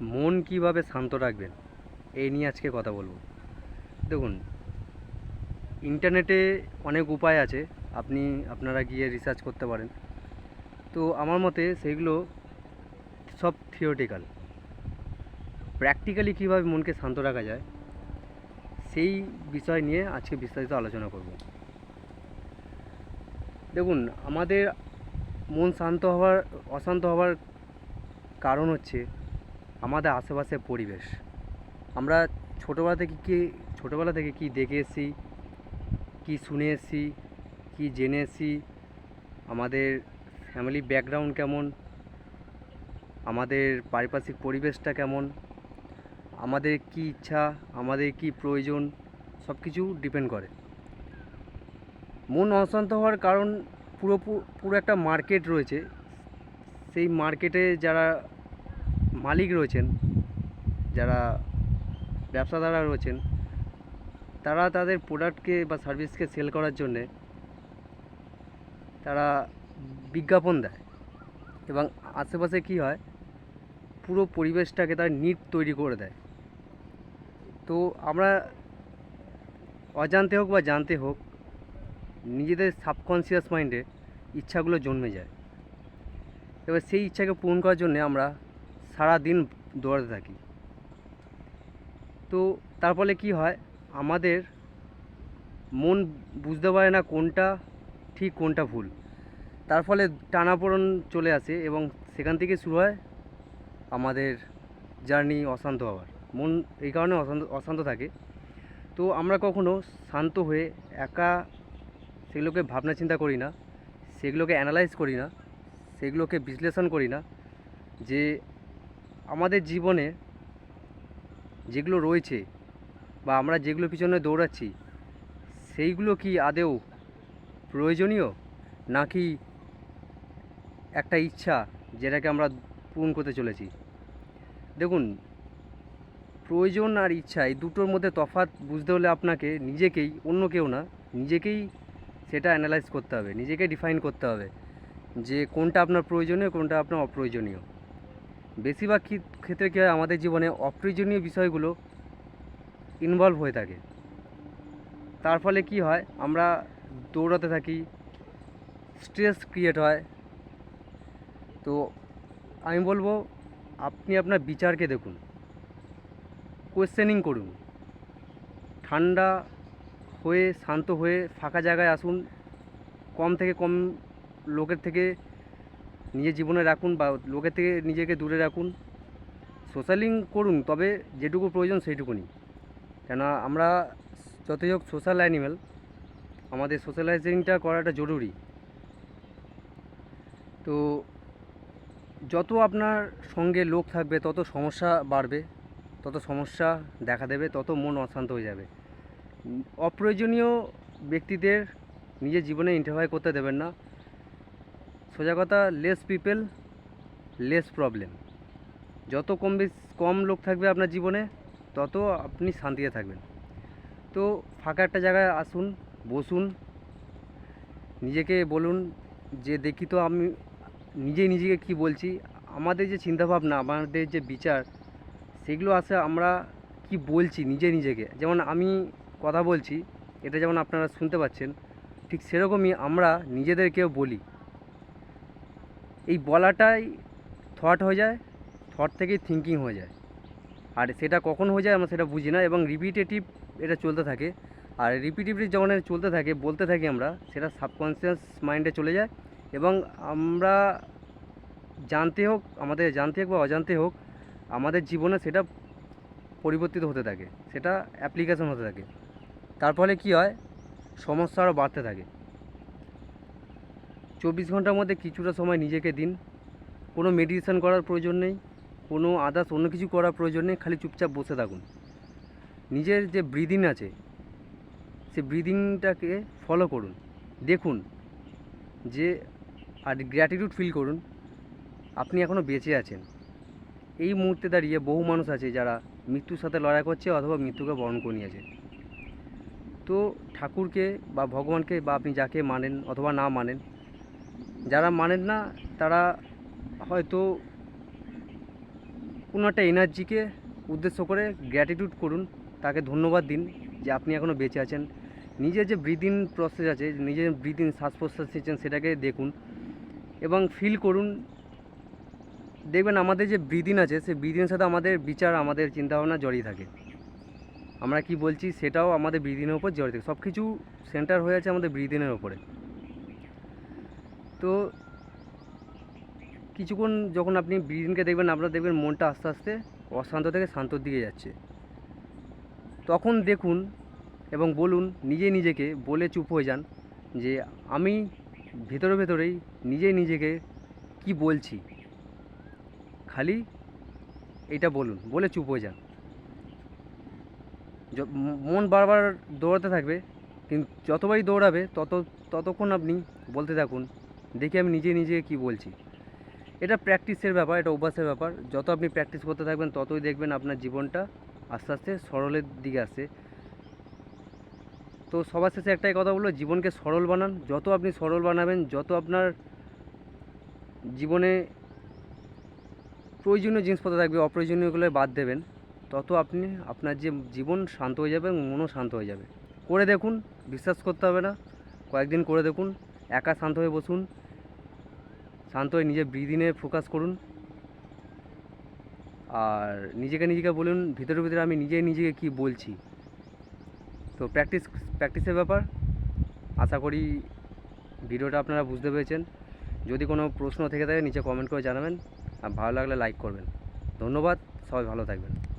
মন কীভাবে শান্ত রাখবেন? এই নিয়ে আজকে কথা বলব। দেখুন, ইন্টারনেটে অনেক উপায় আছে, আপনি, আপনারা গিয়ে রিসার্চ করতে পারেন। তো আমার মতে সেগুলো সব থিওরিটিক্যাল প্র্যাকটিক্যালি কীভাবে মনকে শান্ত রাখা যায়, সেই বিষয় নিয়ে আজকে বিস্তারিত আলোচনা করব। দেখুন, আমাদের মন শান্ত হওয়ার, অশান্ত হওয়ার কারণ হচ্ছে আমাদের আশেপাশের পরিবেশ। আমরা ছোটোবেলা থেকে কি, ছোটোবেলা থেকে কি দেখে কি শুনে এসেছি, কি জেনে আমাদের ফ্যামিলি ব্যাকগ্রাউন্ড কেমন, আমাদের পারিপার্শ্বিক পরিবেশটা কেমন, আমাদের কি ইচ্ছা, আমাদের কি প্রয়োজন সব কিছু ডিপেন্ড করে। মন অশান্ত হওয়ার কারণ পুরো পুরো একটা মার্কেট রয়েছে। সেই মার্কেটে যারা মালিক রয়েছেন, যারা ব্যবসাদাররা রয়েছেন, তারা তাদের প্রোডাক্টকে বা সার্ভিসকে সেল করার জন্যে তারা বিজ্ঞাপন দেয় এবং আশেপাশে কী হয়, পুরো পরিবেশটাকে তার নিট তৈরি করে দেয়। তো আমরা অজান্তে হোক বা জানতে হোক, নিজেদের সাবকনসিয়াস মাইন্ডে ইচ্ছাগুলো জন্মে যায়। এবার সেই ইচ্ছাকে পূরণ করার জন্য আমরা সারা দিন দৌড়াতে থাকি। তো তার ফলে কী হয়, আমাদের মন বুঝতে পারে না কোনটা ঠিক, কোনটা ভুল। তার ফলে টানাপোড়ন চলে আসে এবং সেখান থেকে শুরু হয় আমাদের জার্নি অশান্ত হওয়ার। মন এই কারণে অশান্ত অশান্ত থাকে। তো আমরা কখনো শান্ত হয়ে একা সেগুলোকে ভাবনা চিন্তা করি না, সেগুলোকে অ্যানালাইজ করি না, সেগুলোকে বিশ্লেষণ করি না যে আমাদের জীবনে যেগুলো রয়েছে বা আমরা যেগুলো পিছনে দৌড়াচ্ছি, সেইগুলো কি আদেও প্রয়োজনীয়? নাকি একটা ইচ্ছা যেটাকে আমরা পূরণ করতে চলেছি? দেখুন, প্রয়োজন আর ইচ্ছা এই দুটোর মধ্যে তফাৎ বুঝতে হলে আপনাকে নিজেকেই, অন্য কেউ না, নিজেকেই সেটা অ্যানালাইজ করতে হবে, নিজেকে ডিফাইন করতে হবে যে কোনটা আপনার প্রয়োজনীয়, কোনটা আপনার অপ্রয়োজনীয়। বেশিরভাগ ক্ষেত- ক্ষেত্রে কী হয়, আমাদের জীবনে অপ্রয়োজনীয় বিষয়গুলো ইনভলভ হয়ে থাকে। তার ফলে কি হয়, আমরা দৌড়াতে থাকি স্ট্রেস ক্রিয়েট হয়। তো আমি বলব, আপনি আপনার বিচারকে দেখুন কোয়েশ্চেনিং করুন। ঠান্ডা হয়ে, শান্ত হয়ে, ফাঁকা জায়গায় আসুন, কম থেকে কম লোকের থেকে নিজের জীবনে রাখুন বা লোকের থেকে নিজেকে দূরে রাখুন। সোশ্যালিং করুন, তবে যেটুকু প্রয়োজন সেইটুকুনি। কেন আমরা যতই হোক সোশ্যাল অ্যানিম্যাল আমাদের সোশ্যালাইজিংটা করাটা জরুরি। তো যত আপনার সঙ্গে লোক থাকবে, তত সমস্যা বাড়বে, তত সমস্যা দেখা দেবে, তত মন অশান্ত হয়ে যাবে। অপ্রয়োজনীয় ব্যক্তিদের নিজের জীবনে ইন্টারভাই করতে দেবেন না। সোজা কথা লেস পিপল লেস প্রবলেম যত কম কম লোক থাকবে আপনার জীবনে, তত আপনি শান্তিতে থাকবেন। তো ফাঁকা একটা জায়গায় আসুন, বসুন, নিজেকে বলুন যে, দেখি তো আমি নিজেই নিজেকে কি বলছি। আমাদের যে চিন্তাভাবনা, আমাদের যে বিচার, সেগুলো আসে আমরা কি বলছি নিজে নিজেকে। যেমন আমি কথা বলছি, এটা যেমন আপনারা শুনতে পাচ্ছেন, ঠিক সেরকমই আমরা নিজেদেরকেও বলি। এই বলাটাই থট হয়ে যায় থট থেকেই থিঙ্কিং হয়ে যায়। আর সেটা কখন হয়ে যায় আমরা সেটা বুঝি না এবং রিপিটেটিভ এটা চলতে থাকে। আর রিপিটেটিভ যখন চলতে থাকে, বলতে থাকি আমরা, সেটা সাবকনসিয়াস মাইন্ডে চলে যায় এবং আমরা জানতে হোক, আমাদের জানতে হোক বা অজান্তে হোক, আমাদের জীবনে সেটা পরিবর্তিত হতে থাকে, সেটা অ্যাপ্লিকেশন হতে থাকে। তার ফলে কী হয়? সমস্যা আরও বাড়তে থাকে। চব্বিশ ঘণ্টার মধ্যে কিছুটা সময় নিজেকে দিন। কোনো মেডিটেশন করার প্রয়োজন নেই, কোনো আদার্স অন্য কিছু করার প্রয়োজন নেই, খালি চুপচাপ বসে থাকুন। নিজের যে ব্রিদিং আছে, সে ব্রিদিংটাকে ফলো করুন। দেখুন যে, আর গ্র্যাটিটিউড ফিল করুন, আপনি এখনও বেঁচে আছেন। এই মুহূর্তে দাঁড়িয়ে বহু মানুষ আছে যারা মৃত্যুর সাথে লড়াই করছে অথবা মৃত্যুকে বরণ করে নিয়েছে তো ঠাকুরকে বা ভগবানকে বা আপনি যাকে মানেন অথবা না মানেন যারা মানেন না, তারা হয়তো কোনো একটা এনার্জিকে উদ্দেশ্য করে গ্র্যাটিটিউড করুন, তাকে ধন্যবাদ দিন যে আপনি এখনও বেঁচে আছেন। নিজের যে ব্রিদিন প্রসেস আছে, নিজের ব্রিদিন শ্বাস প্রশ্বাস নিচ্ছেন, সেটাকে দেখুন এবং ফিল করুন। দেখবেন আমাদের যে ব্রিদিন আছে, সেই ব্রিদিনের সাথে আমাদের বিচার, আমাদের চিন্তাভাবনা জড়িয়ে থাকে। আমরা কি বলছি, সেটাও আমাদের ব্রিদিনের উপর জড়িয়ে থাকে। সব কিছু সেন্টার হয়ে আছে আমাদের ব্রিদিনের ওপরে তো কিছুক্ষণ যখন আপনি ব্রিদিংকে দেখবেন, আপনার দেখবেন মনটা আস্তে আস্তে অশান্ত থেকে শান্তর দিকে যাচ্ছে। তখন দেখুন এবং বলুন, নিজে নিজেকে বলে চুপ হয়ে যান যে, আমি ভেতরে ভেতরেই নিজে নিজেকে কি বলছি? খালি এটা বলুন, বলে চুপ হয়ে যান। মন বারবার দৌড়াতে থাকবে, কিন্তু যতবারই দৌড়াবে, তত, ততক্ষণ আপনি বলতে থাকুন দেখি আমি নিজে নিজে কি বলছি। এটা প্র্যাকটিসের ব্যাপার, এটা অভ্যাসের ব্যাপার। যত আপনি প্র্যাকটিস করতে থাকবেন, ততই দেখবেন আপনার জীবনটা আস্তে আস্তে সরলের দিকে আসছে। তো সবার শেষে একটাই কথা বলব, জীবনকে সরল বানান। যত আপনি সরল বানাবেন, যত আপনার জীবনে প্রয়োজনীয় জিনিসপত্র থাকবে, অপ্রয়োজনীয়গুলো বাদ দেবেন, তত আপনি আপনার যে জীবন শান্ত হয়ে যাবে এবং মনও শান্ত হয়ে যাবে। করে দেখুন, বিশ্বাস করতে হবে না। কয়েকদিন করে দেখুন একা শান্ত হয়ে বসুন। শান্ত হয়ে নিজের ব্রিদিনে ফোকাস করুন। আর নিজেকে নিজেকে বলুন, ভিতরে ভিতরে আমি নিজে নিজেকে কি বলছি। তো প্র্যাকটিস প্র্যাকটিসের ব্যাপার। আশা করি ভিডিওটা আপনারা বুঝতে পেরেছেন। যদি কোনো প্রশ্ন থেকে থাকে, নিচে কমেন্ট করে জানাবেন। আর ভালো লাগলে লাইক করবেন। ধন্যবাদ, সবাই ভালো থাকবেন।